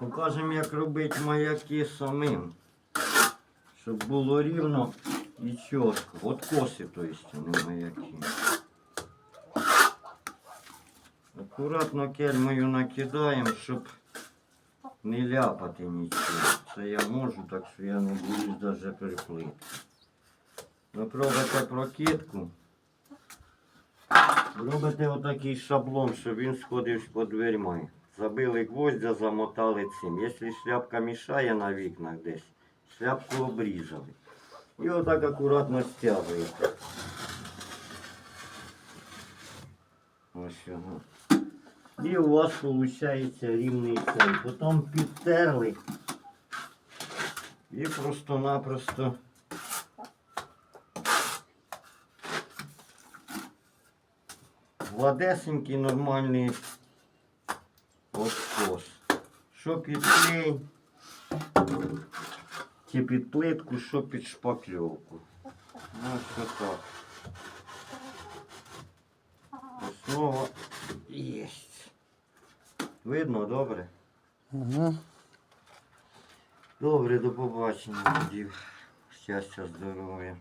Покажемо, як робити маяки самим. Щоб було рівно і чітко. От коси, то есть, не маяки. Акуратно кельмою накидаємо, щоб не ляпати нічого. Це я можу, так що я не боюсь навіть приплити. Ви прокидку. Робите отакий шаблон, щоб він сходив по дверьми. Забили гвоздя, замотали цим. Якщо шляпка мішає на вікнах десь, шляпку обрізали. І отак акуратно стягуєте. Ось його. І у вас виходить рівний цей. Потім підтерли. І просто-напросто гладесенький нормальний откос. Що під клей, чи під плитку, що під шпакльовку. Ну, що так. Основа є. Видно, добре? Угу. Добре, до побачення, тоді. Щастя, здоров'я.